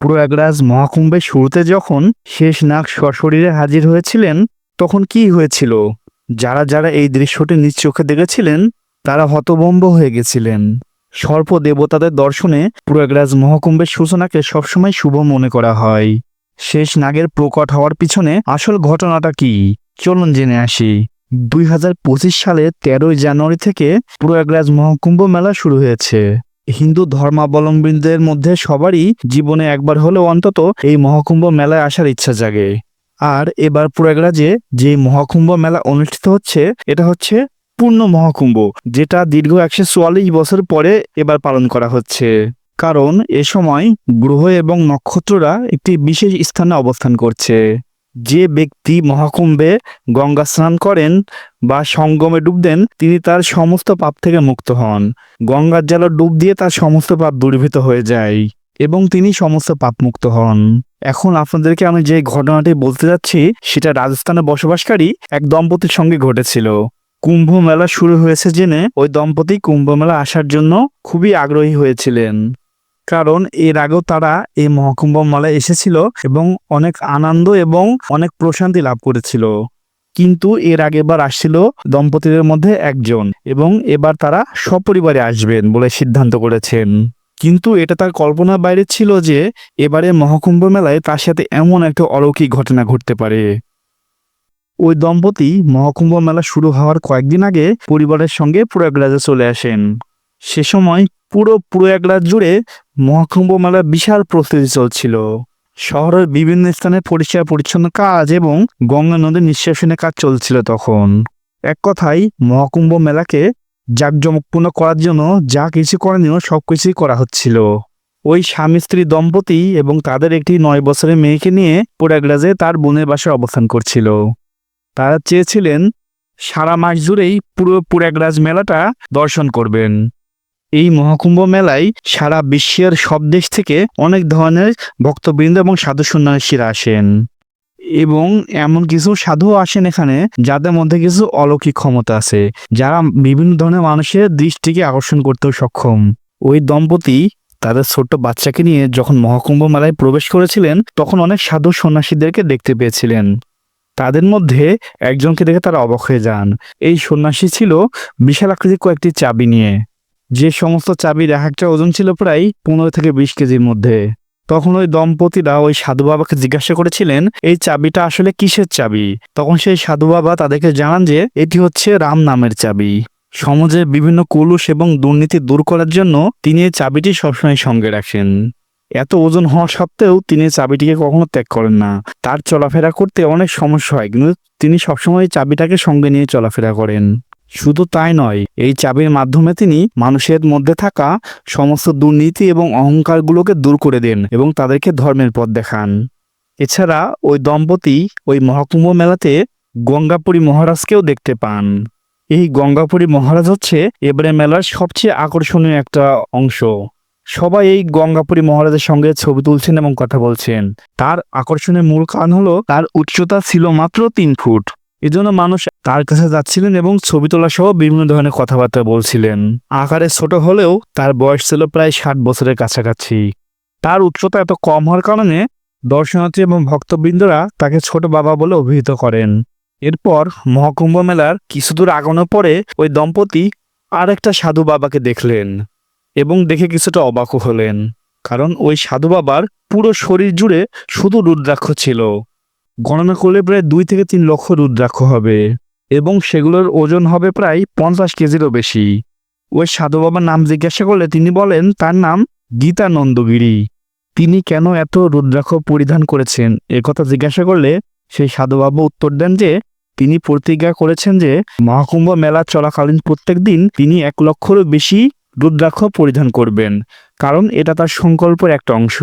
প্রয়াগরাজ মহাকুম্ভের শুরুতে যখন শেষ নাগ সশরীরে হাজির হয়েছিলেন, তখন কি হয়েছিল? যারা যারা এই দৃশ্যটি নিজ চোখে দেখেছিলেন, তারা হতভম্ব হয়ে গেছিলেন। সর্প দেবতাদের দর্শনে প্রয়াগরাজ মহাকুম্ভের সূচনাকে সবসময় শুভ মনে করা হয়। শেষ নাগের প্রকট হওয়ার পিছনে আসল ঘটনাটা কি? চলুন জেনে আসি। দুই হাজার পঁচিশ সালে তেরোই জানুয়ারি থেকে প্রয়াগরাজ মহাকুম্ভ মেলা শুরু হয়েছে। হিন্দু ধর্মাবলম্বীদের মধ্যে সবারই জীবনে একবার হলেও অন্তত এই মহাকুম্ভ মেলায় আসার ইচ্ছা জাগে। আর এবার প্রয়াগরাজে যে মহাকুম্ভ মেলা অনুষ্ঠিত হচ্ছে, এটা হচ্ছে পূর্ণ মহাকুম্ভ, যেটা দীর্ঘ একশো চুয়াল্লিশ বছর পরে এবার পালন করা হচ্ছে। কারণ এ সময় গ্রহ এবং নক্ষত্ররা একটি বিশেষ স্থানে অবস্থান করছে। যে ব্যক্তি মহাকুম্ভে গঙ্গা স্নান করেন বা সঙ্গমে ডুব দেন, তিনি তার সমস্ত পাপ থেকে মুক্ত হন। গঙ্গার জলে ডুব দিয়ে তার সমস্ত পাপ দূরীভূত হয়ে যায় এবং তিনি সমস্ত পাপ মুক্ত হন। এখন আপনাদেরকে আমি যে ঘটনাটি বলতে যাচ্ছি, সেটা রাজস্থানে বসবাসকারী এক দম্পতির সঙ্গে ঘটেছিল। কুম্ভ মেলা শুরু হয়েছে জেনে ওই দম্পতি কুম্ভ মেলা আসার জন্য খুবই আগ্রহী হয়েছিলেন। কারণ এর আগেও তারা এই মহাকুম্ভ মেলায় এসেছিল এবং অনেক আনন্দ এবং অনেক প্রশান্তি লাভ করেছিল। কিন্তু এর আগে এবার আসছিল দম্পতিদের মধ্যে একজন এবং এবার তারা সপরিবারে আসবেন বলে সিদ্ধান্ত করেছেন। কিন্তু এটা তার কল্পনার বাইরে ছিল যে এবারে মহাকুম্ভ মেলায় তার সাথে এমন একটা অলৌকিক ঘটনা ঘটতে পারে। ওই দম্পতি মহাকুম্ভ মেলা শুরু হওয়ার কয়েকদিন আগে পরিবারের সঙ্গে প্রয়াগরাজে চলে আসেন। সে সময় পুরো প্রয়াগরাজ জুড়ে মহাকুম্ভ মেলার বিশাল প্রস্তুতি চলছিল। শহরের বিভিন্ন স্থানে পরিষ্কার পরিচ্ছন্ন কাজ এবং গঙ্গা নদীর নিঃশ্বাসনের কাজ চলছিল তখন। এক কথায়, মহাকুম্ভ মেলাকে জাঁকজমকপূর্ণ করার জন্য যা কিছু করণীয় সব কিছুই করা হচ্ছিল। ওই স্বামী স্ত্রী দম্পতি এবং তাদের একটি নয় বছরের মেয়েকে নিয়ে প্রয়াগরাজে তার বোনের বাসায় অবস্থান করছিল। তারা চেয়েছিলেন সারা মাস জুড়েই পুরো প্রয়াগরাজ মেলাটা দর্শন করবেন। এই মহাকুম্ভ মেলায় সারা বিশ্বের সব দেশ থেকে অনেক ধরনের ভক্তবৃন্দ এবং সাধু সন্ন্যাসীরা আসেন। এবং এমন কিছু সাধু আসেন এখানে যাদের মধ্যে কিছু অলৌকিক ক্ষমতা আছে, যারা বিভিন্ন ধরনের মানুষের দৃষ্টিকে আকর্ষণ করতেও সক্ষম। ওই দম্পতি তাদের ছোট্ট বাচ্চাকে নিয়ে যখন মহাকুম্ভ মেলায় প্রবেশ করেছিলেন, তখন অনেক সাধু সন্ন্যাসীদেরকে দেখতে পেয়েছিলেন। তাদের মধ্যে একজনকে দেখে তারা অবাক হয়ে যান। এই সন্ন্যাসী ছিল বিশাল আকৃতির কয়েকটি চাবি নিয়ে। যে সমস্ত চাবির এক একটা ওজন ছিল প্রায় পনেরো থেকে বিশ কেজির মধ্যে। তখন ওই দম্পতিরা ওই সাধু বাবাকে জিজ্ঞাসা করেছিলেন, এই চাবিটা আসলে কিসের চাবি? তখন সেই সাধু বাবা তাদেরকে জানান যে, এটি হচ্ছে রাম নামের চাবি। সমাজের বিভিন্ন কুলুষ এবং দুর্নীতি দূর করার জন্য তিনি এই চাবিটি সবসময় সঙ্গে রাখেন। এত ওজন হওয়া সত্ত্বেও তিনি চাবিটিকে কখনো ত্যাগ করেন না। তার চলাফেরা করতে অনেক সমস্যা হয়, কিন্তু তিনি সবসময় চাবিটাকে সঙ্গে নিয়ে চলাফেরা করেন। শুধু তাই নয়, এই চাবির মাধ্যমে তিনি মানুষের মধ্যে থাকা সমস্ত দুর্নীতি এবং অহংকারগুলোকে দূর করে দেন এবং তাদেরকে ধর্মের পথ দেখান। এছাড়া ওই দম্পতি ওই মহাকুম্ভ মেলাতে গঙ্গাপুরী মহারাজকেও দেখতে পান। এই গঙ্গাপুরী মহারাজ হচ্ছে এবারে মেলার সবচেয়ে আকর্ষণীয় একটা অংশ। সবাই এই গঙ্গাপুরী মহারাজের সঙ্গে ছবি তুলছেন এবং কথা বলছেন। তার আকর্ষণের মূল কারণ হলো, তার উচ্চতা ছিল মাত্র তিন ফুট। এজন্য মানুষ তার কাছে যাচ্ছিলেন এবং ছবি তোলা সহ বিভিন্ন ধরনের কথাবার্তা বলছিলেন। আকারে ছোট হলেও তার বয়স ছিল প্রায় ষাট বছরের কাছাকাছি। তার উচ্চতা এত কম হওয়ার কারণে দর্শনার্থী এবং ভক্তবৃন্দরা তাকে ছোট বাবা বলে অভিহিত করেন। এরপর মহাকুম্ভ মেলার কিছুদূর আগানোর পরে ওই দম্পতি আর একটা সাধু বাবাকে দেখলেন এবং দেখে কিছুটা অবাকও হলেন। কারণ ওই সাধু বাবার পুরো শরীর জুড়ে শুধু রুদ্রাক্ষ ছিল। গণনা করলে প্রায় দুই থেকে তিন লক্ষ রুদ্রাক্ষ হবে এবং সেগুলোর ওজন হবে প্রায় পঞ্চাশ কেজিরও বেশি। ওই সাধু বাবার নাম জিজ্ঞাসা করলে তিনি বলেন, তার নাম গীতানন্দগিরি। তিনি কেন এত রুদ্রাক্ষ পরিধান করেছেন? কথা জিজ্ঞাসা করলে সেই সাধু বাবা উত্তর দেন যে, তিনি প্রতিজ্ঞা করেছেন যে, মহাকুম্ভ মেলা চলাকালীন প্রত্যেক দিন তিনি এক লক্ষেরও বেশি রুদ্রাক্ষ পরিধান করবেন, কারণ এটা তার সংকল্পের একটা অংশ।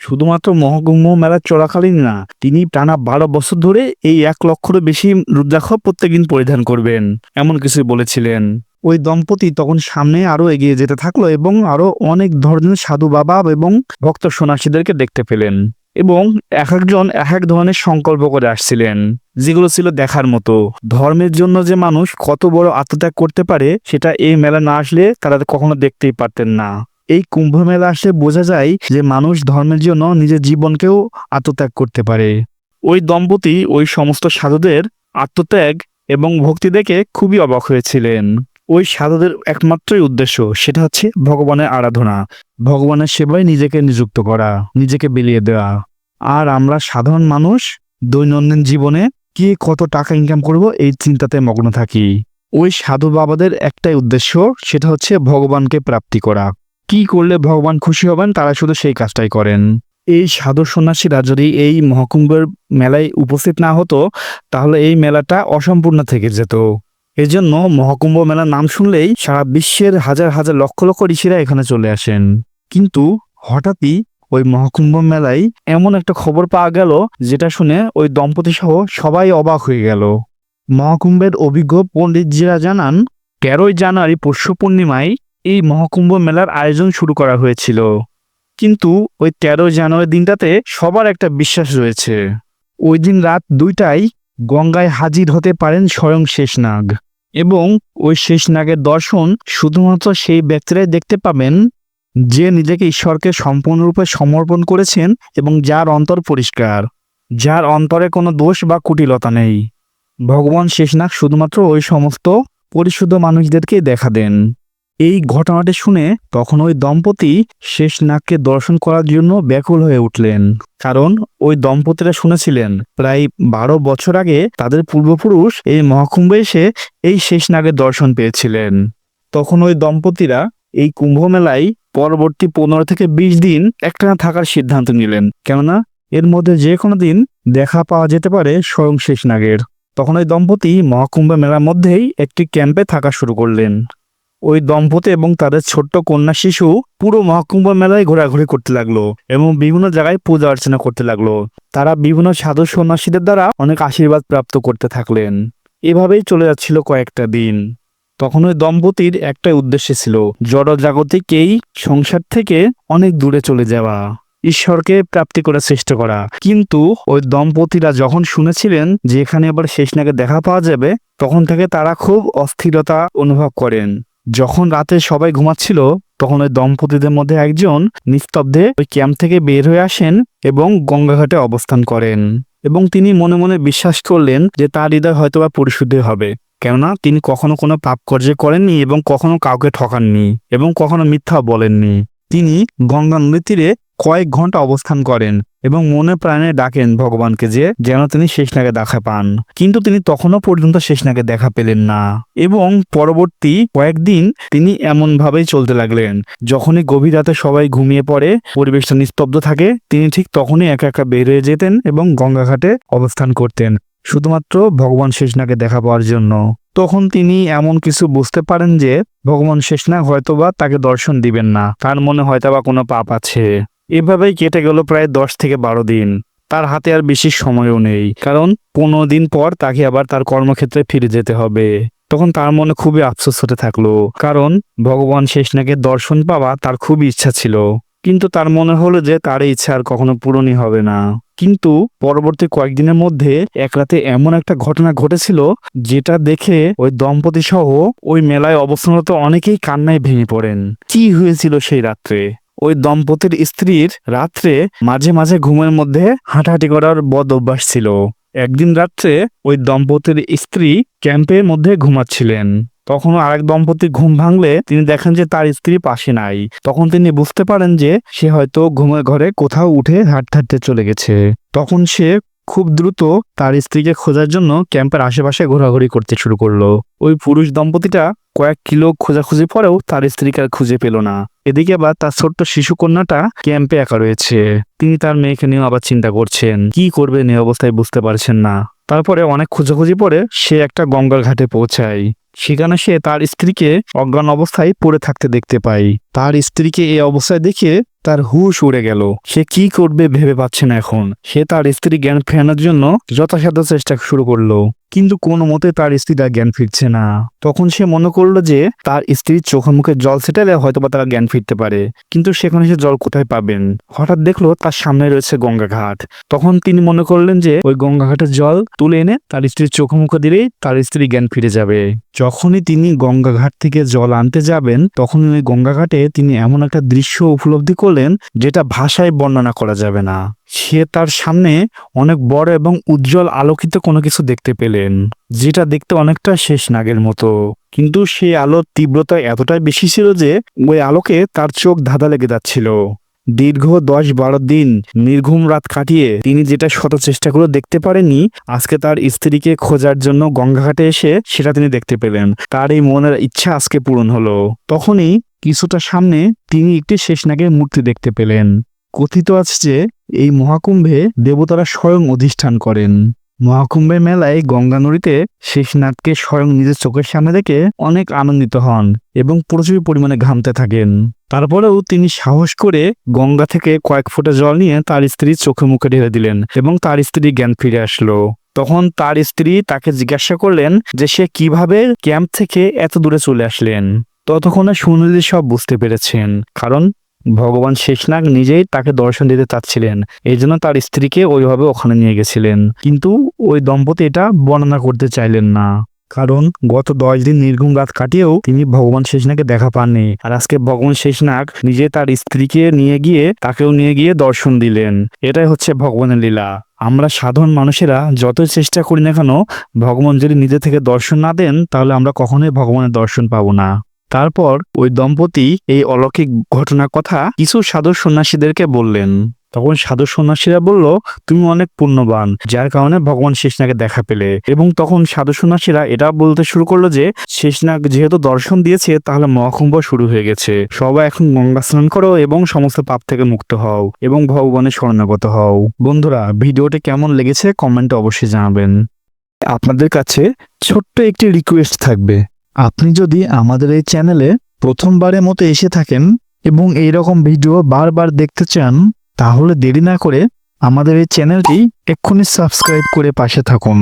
শুধুমাত্র মহাকুম্ভ মেলা চলাকালীন না, তিনি টানা বারো বছর ধরে এই এক লক্ষেরও বেশি রুদ্রাক্ষ প্রত্যেকদিন পরিধান করবেন, এমন কিছু বলেছিলেন। ওই দম্পতি তখন সামনে আরও এগিয়ে যেতে থাকল এবং আরও অনেক ধরনের সাধু বাবা এবং ভক্ত সন্ন্যাসীদেরকে দেখতে পেলেন এবং এক একজন এক এক ধরনের সংকল্প করে আসছিলেন, যেগুলো ছিল দেখার মতো। ধর্মের জন্য যে মানুষ কত বড় আত্মত্যাগ করতে পারে, সেটা এই মেলা না আসলে তারা কখনো দেখতেই পারতেন না। এই কুম্ভ মেলা আসলে বোঝা যায় যে মানুষ ধর্মের জন্য নিজের জীবনকেও আত্মত্যাগ করতে পারে। ওই দম্পতি ওই সমস্ত সাধুদের আত্মত্যাগ এবং ভক্তি দেখে খুবই অবাক হয়েছিলেন। ওই সাধুদের একমাত্রই উদ্দেশ্য, সেটা হচ্ছে ভগবানের আরাধনা, ভগবানের সেবায় নিজেকে নিযুক্ত করা, নিজেকে বিলিয়ে দেওয়া। আর আমরা সাধারণ মানুষ, দৈনন্দিন জীবনে কি কত টাকা ইনকাম করব এই চিন্তাতে মগ্ন থাকি। ওই সাধু বাবাদের একটাই উদ্দেশ্য, সেটা হচ্ছে ভগবানকে প্রাপ্তি করা। কি করলে ভগবান খুশি হবেন? তারা শুধু সেই কাজটাই করেন। এই সাধু সন্ন্যাসীরা যদি এই মহাকুম্ভের মেলায় উপস্থিত না হতো, তাহলে এই মেলাটা অসম্পূর্ণ থেকে যেত। এজন্য মহাকুম্ভ মেলার নাম শুনলেই সারা বিশ্বের হাজার হাজার লক্ষ লক্ষ ঋষিরা এখানে চলে আসেন। কিন্তু হঠাৎই ওই মহাকুম্ভ মেলায় এমন একটা খবর পাওয়া গেল, যেটা শুনে ওই দম্পতি সহ সবাই অবাক হয়ে গেল। মহাকুম্ভের অভিজ্ঞ পণ্ডিতজিরা জানান, তেরোই জানুয়ারি পৌষ পূর্ণিমায় এই মহাকুম্ভ মেলার আয়োজন শুরু করা হয়েছিল। কিন্তু ওই তেরো জানুয়ারি দিনটাতে সবার একটা বিশ্বাস রয়েছে। ওই দিন রাত দুইটায় গঙ্গায় হাজির হতে পারেন স্বয়ং শেষনাগ। এবং ওই শেষনাগের দর্শন শুধুমাত্র সেই ব্যক্তিরাই দেখতে পাবেন, যে নিজেকে ঈশ্বরকে সম্পূর্ণরূপে সমর্পণ করেছেন এবং যার অন্তর পরিষ্কার। যার অন্তরে কোনো দোষ বা কুটিলতা নেই। ভগবান শেষনাগ শুধুমাত্র ওই সমস্ত পরিশুদ্ধ মানুষদেরকেই দেখা দেন। এই ঘটনাটি শুনে তখন ওই দম্পতি শেষনাগকে দর্শন করার জন্য ব্যাকুল হয়ে উঠলেন। কারণ ওই দম্পতিরা শুনেছিলেন, প্রায় বারো বছর আগে তাদের পূর্বপুরুষ এই মহাকুম্ভে এসে এই শেষনাগের দর্শন পেয়েছিলেন। তখন ওই দম্পতিরা এই কুম্ভ মেলায় পরবর্তী পনেরো থেকে বিশ দিন একটানা থাকার সিদ্ধান্ত নিলেন। কেননা এর মধ্যে যে কোনো দিন দেখা পাওয়া যেতে পারে স্বয়ং শেষনাগের তখন ওই দম্পতি মহাকুম্ভ মেলার মধ্যেই একটি ক্যাম্পে থাকা শুরু করলেন। ওই দম্পতি এবং তাদের ছোট্ট কন্যা শিশু পুরো মহাকুম্ভ মেলায় ঘোরাঘুরি করতে লাগল এবং বিভিন্ন জায়গায় পূজা অর্চনা করতে লাগল। তারা বিভিন্ন সাধু সন্ন্যাসীদের দ্বারা অনেক আশীর্বাদ প্রাপ্ত করতে থাকলেন। এভাবেই চলে যাচ্ছিল কয়েকটা দিন। তখন ওই দম্পতির একটাই উদ্দেশ্য ছিল জড় জাগতিক এই সংসার থেকে অনেক দূরে চলে যাওয়া, ঈশ্বরকে প্রাপ্তি করার চেষ্টা করা। কিন্তু ওই দম্পতিরা যখন শুনেছিলেন যে এখানে আবার শেষনাগে দেখা পাওয়া যাবে, তখন থেকে তারা খুব অস্থিরতা অনুভব করেন। যখন রাতে সবাই ঘুমাচ্ছিল, তখন ওই দম্পতিদের মধ্যে একজন নিস্তব্ধে ওই ক্যাম্প থেকে বের হয়ে আসেন এবং গঙ্গাঘাটে অবস্থান করেন। এবং তিনি মনে মনে বিশ্বাস করলেন যে তার হৃদয় হয়তোবা পরিশুদ্ধ হবে। কেননা তিনি কখনো কোনো পাপ কার্য করেননি এবং কখনো কাউকে ঠকাননি এবং কখনো মিথ্যা বলেননি। তিনি গঙ্গা নদীর তীরে কয়েক ঘণ্টা অবস্থান করেন এবং মনে প্রাণে ডাকেন ভগবানকে যে যেন তিনি শেষ শেষনাগে দেখা পান। কিন্তু তিনি তখনও পর্যন্ত শেষনাগে দেখা পেলেন না। এবং পরবর্তী কয়েকদিন তিনি এমন ভাবেই চলতে লাগলেন। যখনই গভীর রাতে সবাই ঘুমিয়ে পড়ে, পরিবেশটা নিস্তব্ধ থাকে, তিনি ঠিক তখনই একা একা বের হয়ে যেতেন এবং গঙ্গাঘাটে অবস্থান করতেন, শুধুমাত্র ভগবান শেষনাগে দেখা পাওয়ার জন্য। তখন তিনি এমন কিছু বুঝতে পারেন যে, ভগবান শেষনাগ হয়তোবা তাকে দর্শন দিবেন না। তার মনে হয়তোবা কোনো পাপ আছে। এভাবেই কেটে গেল প্রায় দশ থেকে বারো দিন। তার হাতে আর বেশি সময়ও নেই, কারণ পনেরো দিন পর তাকে আবার তার কর্মক্ষেত্রে ফিরে যেতে হবে। তখন তার মনে খুবই আফসোস হতে থাকল, কারণ ভগবান শেষনাগের দর্শন পাওয়া তার খুবই ইচ্ছা ছিল। কিন্তু তার মনে হলো যে তার ইচ্ছা আর কখনো পূরণই হবে না। কিন্তু পরবর্তী কয়েকদিনের মধ্যে এক রাতে এমন একটা ঘটনা ঘটেছিল, যেটা দেখে ওই দম্পতি সহ ওই মেলায় অবস্থানরত অনেকেই কান্নায় ভেঙে পড়েন। কি হয়েছিল সেই রাত্রে? ওই দম্পতির স্ত্রীর রাত্রে মাঝে মাঝে ঘুমের মধ্যে হাঁটাহাঁটি করার বদ অভ্যাস ছিল। একদিন রাত্রে ওই দম্পতির স্ত্রী ক্যাম্পের মধ্যে ঘুমাচ্ছিলেন। তখন আরেক দম্পতি ঘুম ভাঙলে তিনি দেখেন যে তার স্ত্রী পাশে নাই। তখন তিনি বুঝতে পারেন যে সে হয়তো ঘুমের ঘরে কোথাও উঠে হাঁটতে হাঁটতে চলে গেছে। তখন সে খুব দ্রুত তার স্ত্রীকে খোঁজার জন্য ক্যাম্পের আশেপাশে ঘোরাঘুরি করতে শুরু করল। ওই পুরুষ দম্পতিটা কয়েক কিলো খোঁজাখুঁজি পরেও তার স্ত্রীকে আর খুঁজে পেল না। এদিকে আবার তার ছোট্ট শিশু কন্যাটা ক্যাম্পে একা রয়েছে। তিনি তার মেয়েকে নিয়ে আবার চিন্তা করছেন, কি করবেন এই অবস্থায় বুঝতে পারছেন না। তারপরে অনেক খোঁজাখুঁজি পরে সে একটা গঙ্গার ঘাটে পৌঁছায়। সেখানে সে তার স্ত্রীকে অজ্ঞান অবস্থায় পড়ে থাকতে দেখতে পায়। তার স্ত্রীকে এই অবস্থায় দেখে তার হুশ উড়ে গেল। সে কি করবে ভেবে পাচ্ছে না এখন। সে তার স্ত্রী জ্ঞান ফেরানোর জন্য যথাসাধ্য চেষ্টা শুরু করল। কিন্তু কোনো মতে তার স্ত্রী তার জ্ঞান ফিরছে না। তখন সে মনে করল যে তার স্ত্রীর চোখে মুখে জল ছেটালে হয়তোবা তারা জ্ঞান ফিরতে পারে। কিন্তু সেখানে সে জল কোথায় পাবেন? হঠাৎ দেখল তার সামনে রয়েছে গঙ্গা ঘাট। তখন তিনি মনে করলেন যে ওই গঙ্গা ঘাটের জল তুলে এনে তার স্ত্রীর চোখে মুখে দিলেই তার স্ত্রী জ্ঞান ফিরে যাবে। যখনই তিনি গঙ্গা ঘাট থেকে জল আনতে যাবেন তখন ওই গঙ্গা ঘাটে তিনি এমন একটা দৃশ্য উপলব্ধি করলেন যেটা ভাষায় বর্ণনা করা যাবে না। সে তার সামনে অনেক বড় এবং উজ্জ্বল আলোকিত কোনো কিছু দেখতে পেলেন, যেটা দেখতে অনেকটা শেষ নাগের মতো। কিন্তু সেই আলোর তীব্রতা এতটাই বেশি ছিল যে ওই আলোকে তার চোখ ধাঁধা লেগে যাচ্ছিল। দীর্ঘ দশ বারো দিন নির্ঘুম রাত কাটিয়ে তিনি যেটা শত চেষ্টা করে দেখতে পারেননি, আজকে তার স্ত্রীকে খোঁজার জন্য গঙ্গাঘাটে এসে সেটা তিনি দেখতে পেলেন। তার এই মনের ইচ্ছা আজকে পূরণ হলো। তখনই কিছুটা সামনে তিনি একটি শেষনাগের মূর্তি দেখতে পেলেন। কথিত আছে যে, এই মহাকুম্ভে দেবতারা স্বয়ং অধিষ্ঠান করেন। মহাকুম্ভের মেলায় গঙ্গা নদীতে শেষনাথকে স্বয়ং নিজের চোখের সামনে দেখে অনেক আনন্দিত হন এবং প্রচুর পরিমাণে ঘামতে থাকেন। তারপরেও তিনি সাহস করে গঙ্গা থেকে কয়েক ফোঁটা জল নিয়ে তার স্ত্রীর চোখে মুখে ঢেলে দিলেন এবং তার স্ত্রী জ্ঞান ফিরে আসলো। তখন তার স্ত্রী তাকে জিজ্ঞাসা করলেন যে সে কীভাবে ক্যাম্প থেকে এত দূরে চলে আসলেন। ততক্ষণে সুনীল সব বুঝতে পেরেছেন, কারণ ভগবান শেষনাগ নিজেই তাকে দর্শন দিতে চাচ্ছিলেন। এই জন্য তার স্ত্রীকে ওইভাবে ওখানে নিয়ে গেছিলেন। কিন্তু ওই দম্পতি এটা বর্ণনা করতে চাইলেন না। কারণ গত দশ দিন নির্ঘুম রাত কাটিয়েও তিনি ভগবান শেষনাগকে দেখা পাননি। আর আজকে ভগবান শেষনাগ নিজে তার স্ত্রীকে নিয়ে গিয়ে তাকেও নিয়ে গিয়ে দর্শন দিলেন। এটাই হচ্ছে ভগবানের লীলা। আমরা সাধারণ মানুষেরা যতই চেষ্টা করি না কেন, ভগবান যদি নিজে থেকে দর্শন না দেন, তাহলে আমরা কখনোই ভগবানের দর্শন পাবো না। তারপর ওই দম্পতি এই অলৌকিক ঘটনার কথা কিছু সাধু সন্ন্যাসীদেরকে বললেন। তখন সাধু সন্ন্যাসীরা বলল, তুমি অনেক পুণ্যবান, যার কারণে ভগবান শেষনাগকে দেখা পেলে। এবং তখন সাধু সন্ন্যাসীরা এটা বলতে শুরু করল যে, শেষনাগ যেহেতু দর্শন দিয়েছে, তাহলে মহাকুম্ভ শুরু হয়ে গেছে। সবাই এখন গঙ্গা স্নান করো এবং সমস্ত পাপ থেকে মুক্ত হও এবং ভগবানের শরণাগত হও। বন্ধুরা, ভিডিওটি কেমন লেগেছে কমেন্টে অবশ্যই জানাবেন। আপনাদের কাছে ছোট্ট একটি রিকোয়েস্ট থাকবে। আপনি যদি আমাদের এই চ্যানেলে প্রথমবারের মতো এসে থাকেন এবং এই রকম ভিডিও বারবার দেখতে চান, তাহলে দেরি না করে আমাদের এই চ্যানেলটি এক্ষুনি সাবস্ক্রাইব করে পাশে থাকুন।